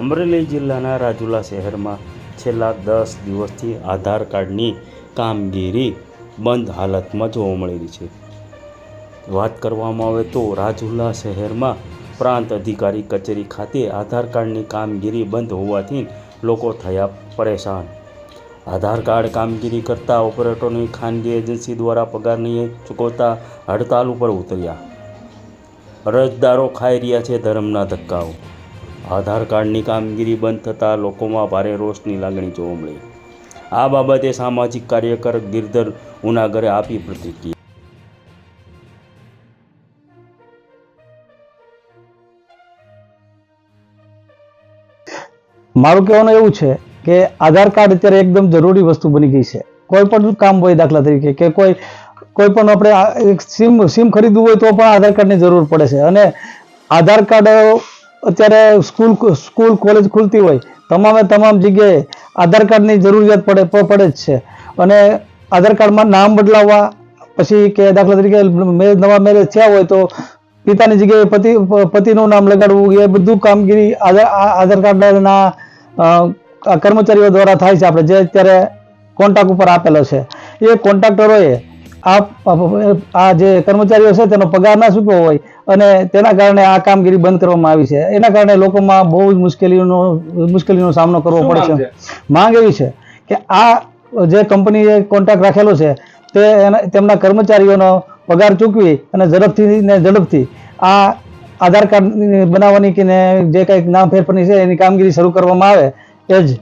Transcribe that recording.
અમરેલી જિલ્લાના રાજુલા શહેરમાં છેલ્લા દસ દિવસથી આધાર કાર્ડની કામગીરી બંધ હાલતમાં જોવા મળી રહી છે. વાત કરવામાં આવે તો રાજુલા શહેરમાં પ્રાંત અધિકારી કચેરી ખાતે આધાર કાર્ડની કામગીરી બંધ હોવાથી લોકો થયા પરેશાન. આધાર કાર્ડ કામગીરી કરતા ઓપરેટરોની ખાનગી એજન્સી દ્વારા પગાર નહીં ચૂકવતા હડતાલ ઉપર ઉતર્યા. અરજદારો ખાઈ રહ્યા છે ધર્મના ધક્કાઓ. આધાર કાર્ડની કામગીરી બંધ થતાં લોકોમાં ભારે રોષની લાગણી જોવા મળી. આ બાબતે સામાજિક કાર્યકર ગિરધર ઉનાગરે આપી પ્રતિક્રિયા. મારું કહેવાનું એવું છે કે આધાર કાર્ડ અત્યારે એકદમ જરૂરી વસ્તુ બની ગઈ છે. કોઈ પણ કામ હોય દાખલા તરીકે કે કોઈ કોઈ પણ આપણે સિમ સિમ ખરીદવું હોય તો પણ આધાર કાર્ડની જરૂર પડે છે. અને આધાર કાર્ડ અત્યારે સ્કૂલ સ્કૂલ કોલેજ ખુલતી હોય, તમામે તમામ જગ્યાએ આધાર કાર્ડની જરૂરિયાત પડે પડે જ છે. અને આધાર કાર્ડમાં નામ બદલાવવા, પછી કે દાખલા તરીકે નવા મેરેજ થયા હોય તો પિતાની જગ્યાએ પતિ પતિનું નામ લગાડવું, એ બધું કામગીરી આધાર આધાર કાર્ડના કર્મચારીઓ દ્વારા થાય છે આપણે, જે અત્યારે કોન્ટ્રાક્ટ ઉપર આપેલો છે. એ કોન્ટ્રાક્ટરોએ આ આ જે કર્મચારીઓ છે તેનો પગાર ના ચૂકવો હોય અને તેના કારણે આ કામગીરી બંધ કરવામાં આવી છે. એના કારણે લોકોમાં બહુ જ મુશ્કેલીઓનો મુશ્કેલીનો સામનો કરવો પડે છે. માંગ એવી છે કે આ જે કંપનીએ કોન્ટ્રાક્ટ રાખેલો છે તે તેમના કર્મચારીઓનો પગાર ચૂકવી અને ઝડપથી ને ઝડપથી આ આધાર કાર્ડ બનાવવાની કે જે કંઈક નામ ફેરફારની છે એની કામગીરી શરૂ કરવામાં આવે એ જ